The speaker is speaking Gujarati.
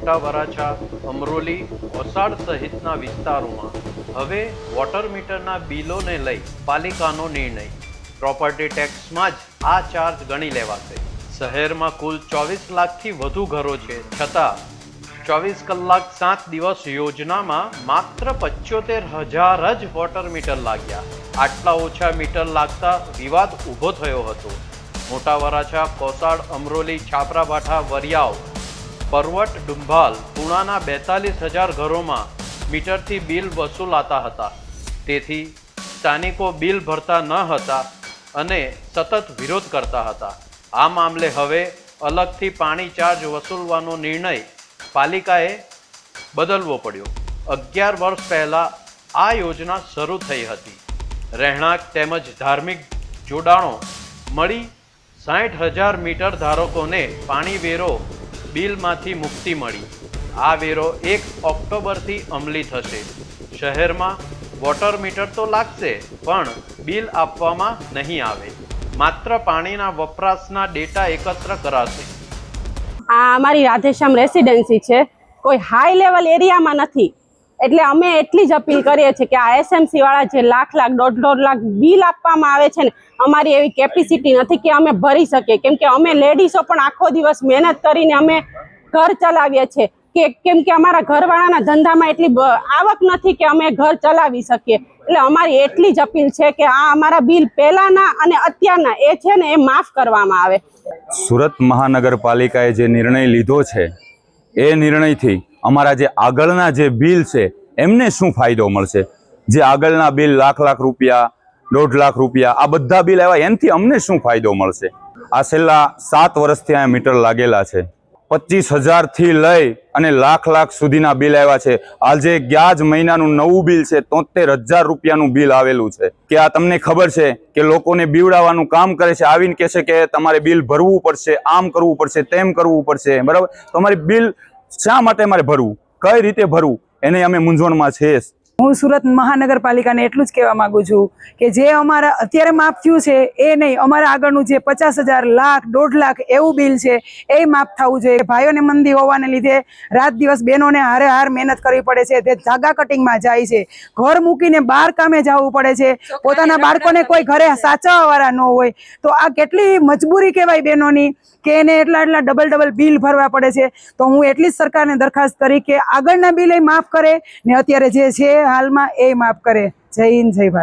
મોટા વરાછા, અમરોલી, વસાડ સહિતના વિસ્તારોમાં. હવે વોટર મીટરના બિલોને લઈ પાલિકાનો નિર્ણય. પ્રોપર્ટી ટેક્સમાં જ આ ચાર્જ ગણી લેવાશે. શહેરમાં કુલ ચોવીસ લાખથી વધુ ઘરો છે. છતાં ચોવીસ કલાક સાત દિવસ યોજનામાં માત્ર પંચોતેર હજાર જ વોટર મીટર લાગ્યા. આટલા ઓછા મીટર લાગતા વિવાદ ઊભો થયો હતો. મોટા વરાછા, કોસાડ, અમરોલી, છાપરાભાઠા, વરિયાવ પરવટ ડુંભાલ પુણાના બેતાલીસ હજાર ઘરોમાં મીટરથી બિલ વસૂલાતા હતા. તેથી સ્થાનિકો બિલ ભરતા ન હતા અને સતત વિરોધ કરતા હતા. આ મામલે હવે અલગથી પાણી ચાર્જ વસૂલવાનો નિર્ણય પાલિકાએ બદલવો પડ્યો. અગિયાર વર્ષ પહેલાં આ યોજના શરૂ થઈ હતી. રહેણાંક તેમજ ધાર્મિક જોડાણો મળી સાઠ હજાર મીટર ધારકોને પાણી વેરો બિલમાંથી મુક્તિ મળી. આ વેરો એક ઓક્ટોબરથી અમલી થશે. શહેરમાં વોટર મીટર તો લાગશે, પણ બિલ આપવામાં નહીં આવે. માત્ર પાણીના વપરાશના ડેટા એકત્ર કરાશે. આ અમારી રાધેશ્યામ રેસિડેન્સી છે. કોઈ હાઈ લેવલ એરિયામાં નથી. એટલે અમે એટલી જ અપીલ કરીએ છીએ કે આ એસએમસી વાળા જે લાખ લાખ, દોઢ દોઢ લાખ બિલ આપવામાં આવે છે ને, અમારી એવી કેપેસિટી નથી કે અમે ભરી શકીએ. કેમ કે અમે લેડીઝો પણ આખો દિવસ મહેનત કરીને અમે ઘર ચલાવીએ છીએ. કે કેમ કે અમારા ઘરવાળાના ધંધામાં એટલી આવક નથી કે અમે ઘર ચલાવી શકીએ. એટલે અમારી એટલી જ અપીલ છે કે આ અમારા બિલ પહેલાના અને અત્યારના એ છે ને એ માફ કરવામાં આવે. સુરત મહાનગરપાલિકાએ જે નિર્ણય લીધો છે, એ નિર્ણયથી અમારા જે આગળના જે બિલ છે, એમને શું ફાયદો મળશે? જે આગળના બિલ લાખ લાખ રૂપિયા, દોઢ લાખ રૂપિયા, આ બધા બિલ આવ્યા, એનાથી અમને શું ફાયદો મળશે? આ છેલ્લા સાત વર્ષથી આ મીટર લાગેલા છે. પચીસ હજારથી લઈ અને લાખ લાખ સુધીના બિલ આવ્યા છે. આજે ગયા જ મહિનાનું નવું બિલ છે, તોતેર હજાર રૂપિયાનું બિલ આવેલું છે. કે આ તમને ખબર છે કે લોકોને બીવડાવવાનું કામ કરે છે, આવીને કહેશે કે તમારે બિલ ભરવું પડશે, આમ કરવું પડશે, તેમ કરવું પડશે, બરાબર? તમારી બિલ શા માટે અમારે ભરવું? કઈ રીતે ભરવું? એને અમે મૂંઝવણમાં છે હું સુરત મહાનગરપાલિકાને એટલું જ કહેવા માગું છું કે જે અમારા અત્યારે માફ થયું છે એ નહીં. અમારા આગળનું જે પચાસ હજાર લાખ દોઢ લાખ એવું બિલ છે એ માફ થવું જોઈએ. ભાઈઓને મંદી હોવાને લીધે રાત દિવસ બહેનોને હારે હાર મહેનત કરવી પડે છે. તે ધાગા કટિંગમાં જાય છે. ઘર મૂકીને બહાર કામે જવું પડે છે. પોતાના બાળકોને કોઈ ઘરે સાચવવાવાળા ન હોય. તો આ કેટલી મજબૂરી કહેવાય બહેનોની કે એને એટલા એટલા ડબલ ડબલ બિલ ભરવા પડે છે. તો હું એટલી જ સરકારને દરખાસ્ત કરી કે આગળના બિલ એ માફ કરે. ને અત્યારે જે છે હાલમાં એ માફ કરે. જય હિન્દ જય ભારત.